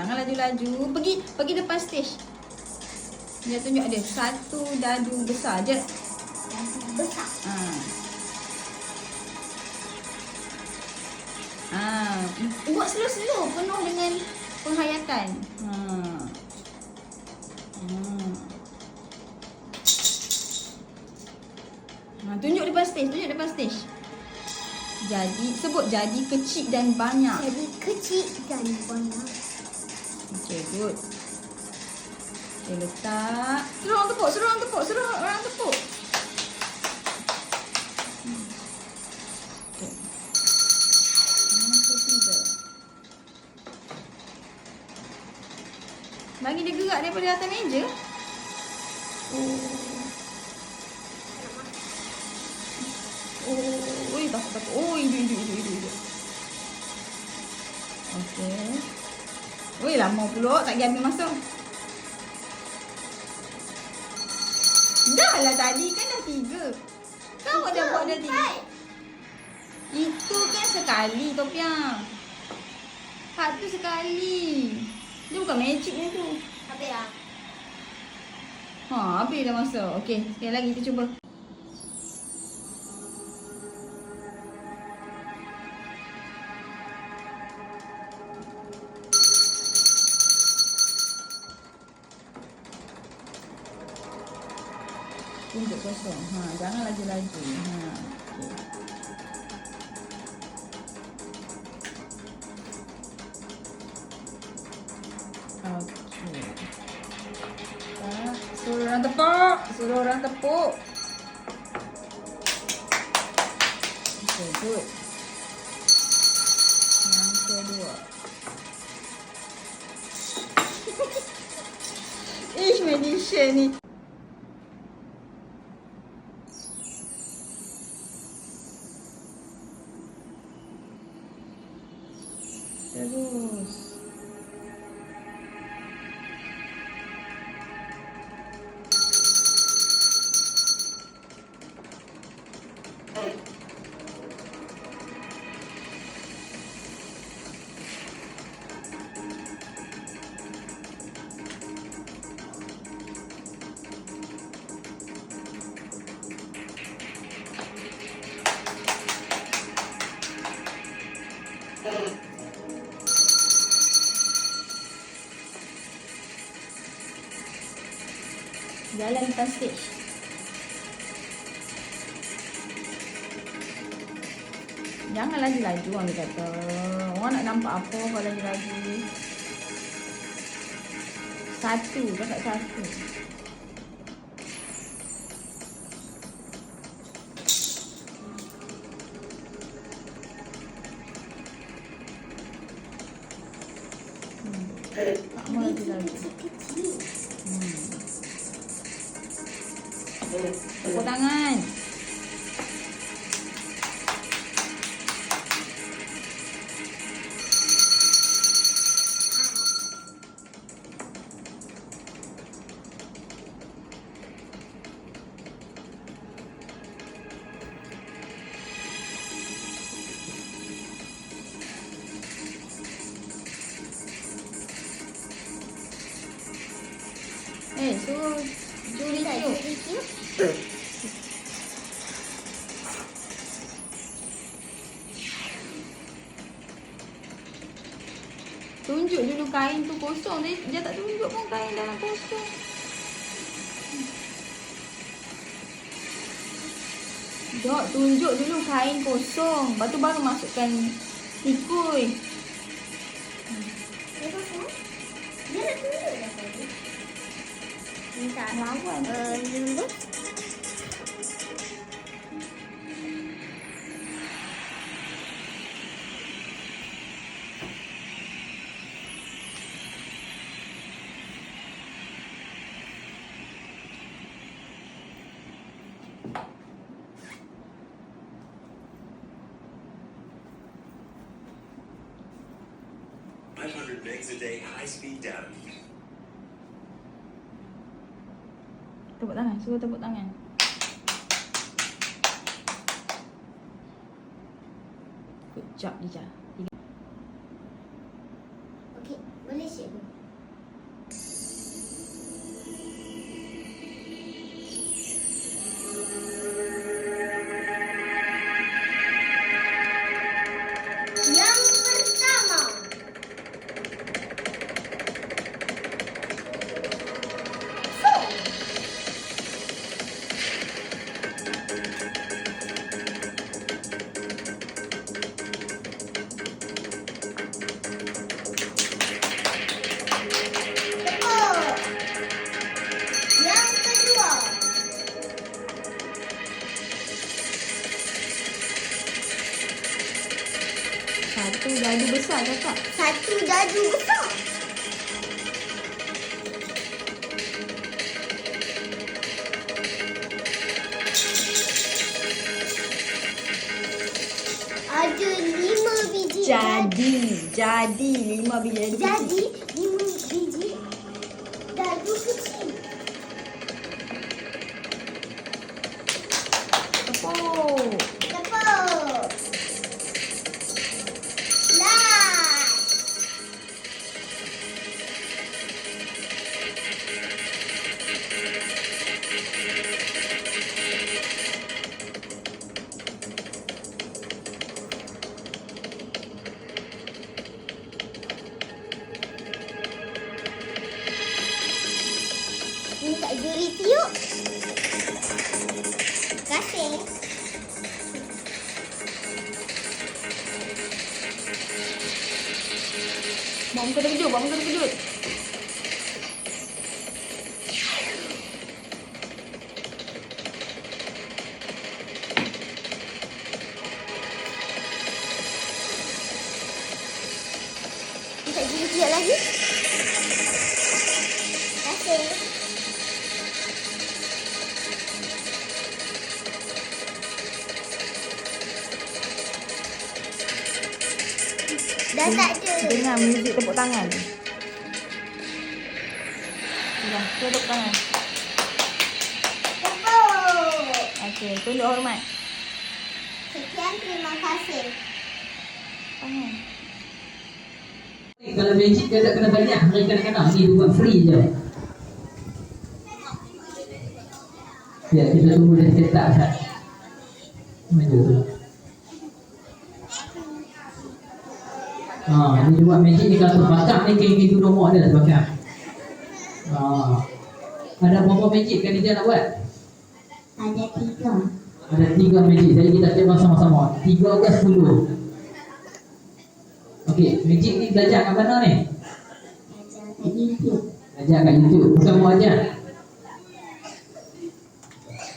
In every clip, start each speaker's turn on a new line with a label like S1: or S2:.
S1: Jangan laju-laju. Pergi pergi depan stage. Dia tunjuk dia satu dadu besar je.
S2: Besar.
S1: Ha. Ha. Buat slow-slow penuh dengan penghayatan. Ha. Ha. Ha, tunjuk depan stage, tunjuk depan stage. Jadi, sebut jadi kecil dan banyak.
S2: Jadi kecil dan banyak.
S1: Okay, good. Okay, letak. Suruh orang tepuk, suruh orang tepuk, suruh orang tepuk. Hmm. Okay. Bagi dia gerak daripada atas meja. Oh. Oh, oi, takut. Oh, hidup, hidup, hidup, hidup, hidup. Okay. Weh lama pula tak pergi ambil masuk. Dah lah tadi kan dah tiga. Kau dah buat dah tiga. Itu kan sekali Topiang. Hak tu sekali. Dia bukan magic ni tu.
S2: Habis lah.
S1: Ha, habis dah masuk. Okey, sekali lagi kita cuba. Tunjuk kosong. Ha, jangan laju-laju. Ha. Okey. Ah, Suruh orang tepuk. Suruh orang tepuk. Okay, good. Yang kedua. Ish, magician ni. Jalan stage. Jangan laju-laju orang kata. Orang nak nampak apa kalau laju-laju. Satu, cakap satu. Mau laju-laju. Tunjuk dulu kain tu kosong. Dia, dia tak tunjuk pun kain dalam kosong. Dok, tunjuk dulu kain kosong. Lepas tu baru masukkan tikui.
S2: Dia kosong. Dia nak tunjuk dah tadi. Minta
S1: Lawan.
S2: uh, dulu.
S3: Five hundred megs a day, high-speed data.
S1: Tepuk tangan. Suruh tepuk tangan. Good job, Dija.
S2: Okey, boleh siap. Dadu besar kakak.
S4: Satu dadu besar. Ada lima biji.
S2: Jadi, jadi lima biji dadu.
S4: Jadi lima biji dadu kecil.
S2: Tepuk. Bawa muka terkejut, bawa muka terkejut.
S4: Dah tak ada.
S2: Dengar muzik tepuk tangan. Dah, tepuk tangan.
S4: Tepuk.
S2: Okey, tunduk hormat.
S4: Sekian terima kasih.
S2: Tangan.
S5: Kalau magic dia tak kena banyak Mereka kadang-kadang ni dia buat free je Ya kita tunggu dia set up Sat Mana tu Ha, ni dia buat magic ni kalau bakar ni keng-keng tu nomor dia bakar Ha. Ada berapa magic kan dia nak buat?
S4: Ada tiga.
S5: Ada tiga magic Jadi kita tengok sama-sama Tiga ke sepuluh Okey, magic ni belajar kat mana ni?
S4: Ada YouTube.
S5: Ajar kat YouTube, bukan mau ajar.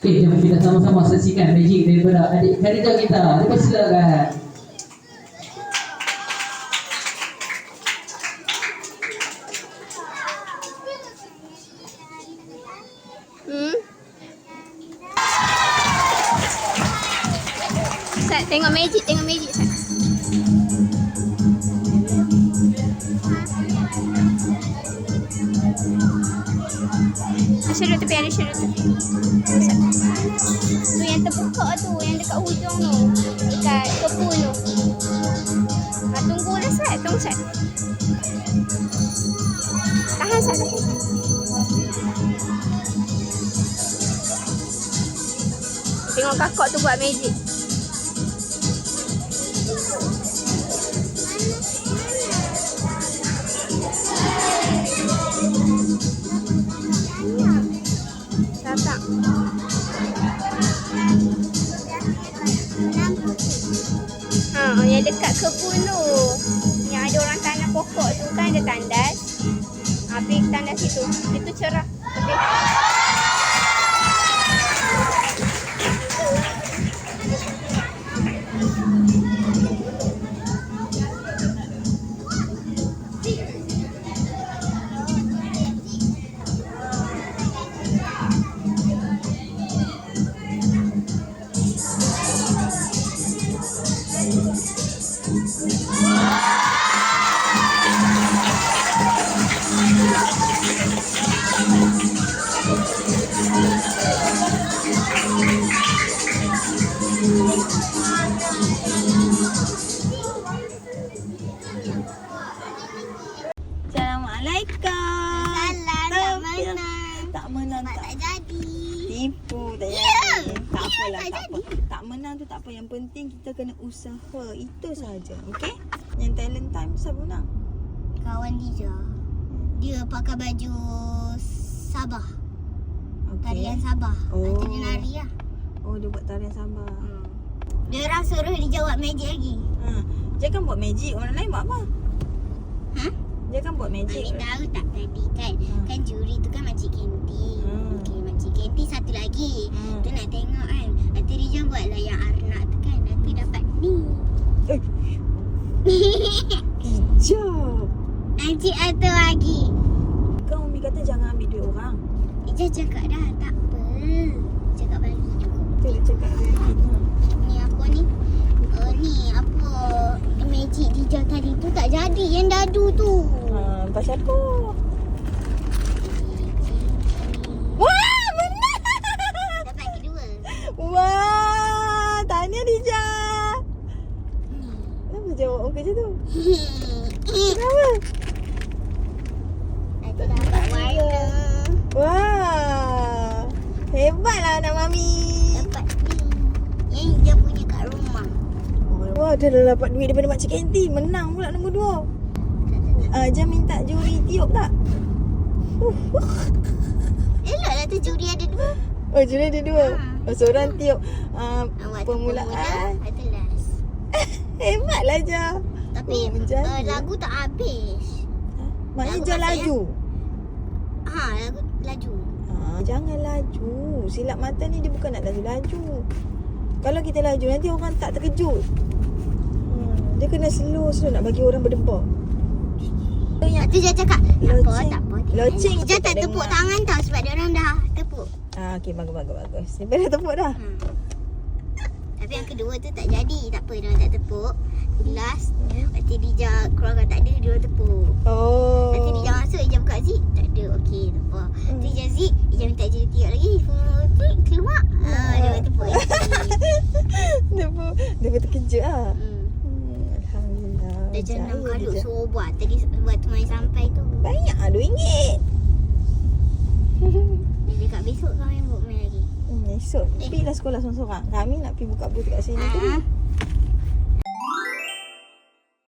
S5: Okey, jom kita sama-sama saksikan magic daripada adik Kharijah kita. Dipersilakan.
S6: Sat, tengok magic, tengok magic Sat. Ada tepi, ada syurut tepi. Tu yang terbuka tu, yang dekat hujung tu. Dekat kebun tu. Ha, tunggulah Sat, tunggu Sat. Tahan Sat, tahan Sat. Tengok kakak tu buat magic. Ha, yang dekat kebun tu. Yang ada orang tanam pokok tu kan ada tandas. Ha, ke tandas itu. Itu cerah. Okay.
S2: Assalamualaikum.
S4: Salam, tak
S2: Tapi-
S4: menang.
S2: Tak menang
S4: Mak
S2: tak.
S4: tak jadi.
S2: Tipu tak jadi. Tak apalah,
S4: tak
S2: tak apa. Tak menang tu tak apa. Yang penting kita kena usaha. Itu saja. Okey? Yang talent time siapa menang?
S4: Kawan Dija. Dia pakai baju Sabah.
S2: Okey.
S4: Tarian Sabah.
S2: Oh.
S4: Dia nari lah.
S2: Oh, dia buat tarian sabar.
S4: Hmm. Dia orang suruh dia jawab magic lagi.
S2: Ha. Dia kan buat magic. Orang lain buat apa?
S4: Ha?
S2: Dia kan buat magic.
S4: Ambil tahu tak tadi kan
S2: Hmm.
S4: Kan juri tu kan Makcik Kenti
S2: Hmm.
S4: Okey Makcik Kenti satu lagi
S2: Hmm.
S4: Tu nak tengok kan Nanti Rizal buatlah yang Arnak tu kan Nanti dapat ni
S2: Eh.
S4: Cik atur lagi.
S2: Kan Umi kata jangan ambil duit orang.
S4: Ija cakap dah tak apa. Cakap cukup.
S2: Tu dia cakap dia. Hmm.
S4: Ni apa ni? Uh, ni apa magic Dija tadi tu tak jadi yang dadu tu.
S2: Ha, pasal apa? Wah, menang!
S4: Dapat kedua.
S2: Wah, tahniah Dija. Kenapa jawab orang kerja tu? Kenapa?
S4: Ada dapat warna.
S2: Wah, hebatlah anak Mami.
S4: Dapat ni. Yang Ija punya kat rumah.
S2: Dah dapat duit daripada Makcik Kenti. Menang pula nombor dua. Uh, Jam minta juri tiup tak?
S4: Eloklah tu juri ada dua.
S2: Oh, juri ada dua.
S4: Ha.
S2: Seorang tiup uh,
S4: Awak
S2: permulaan.
S4: Lepas tu last.
S2: Hebatlah Ja.
S4: Tapi
S2: Oh,
S4: uh, lagu tak habis.
S2: Maknanya
S4: Lagu
S2: Ja
S4: maksudnya?
S2: laju.
S4: Ha, lagu laju.
S2: Ha, jangan laju. Silap mata ni dia bukan nak laju-laju. Kalau kita laju nanti orang tak terkejut. Dia kena slow slow nak bagi orang berdebar.
S4: Lepas tu dia cakap, tak apa,
S2: Loceng.
S4: tak apa.
S2: Loceng
S4: Dia tak tepuk
S2: dengar.
S4: tangan tau sebab dia orang dah tepuk.
S2: Ah, okey bagus bagus bagus. Dia dah tepuk dah.
S4: Hmm. Tapi yang kedua tu tak jadi. Tak apa, dia orang tak tepuk. Last, waktu Dija keluarga tak ada, dia orang tepuk.
S2: Oh.
S4: Nanti Dija masuk, Dija buka zip, tak ada. Okey, tak apa.
S2: Hmm.
S4: Dija zip, Dija minta je tiap lagi. Hmm, Keluar. Ah, dia orang tepuk lagi.
S2: dia pun dia pun terkejut ah.
S4: Hmm. Dah enam kalau
S2: dia.
S4: suruh buat. Tadi waktu main sampai tu.
S2: Banyak ah RM2.
S4: Dia cakap besok kau main buat main lagi.
S2: Hmm, esok pergilah sekolah seorang-seorang. Kami nak pergi buka booth kat sini tu.
S4: Ah,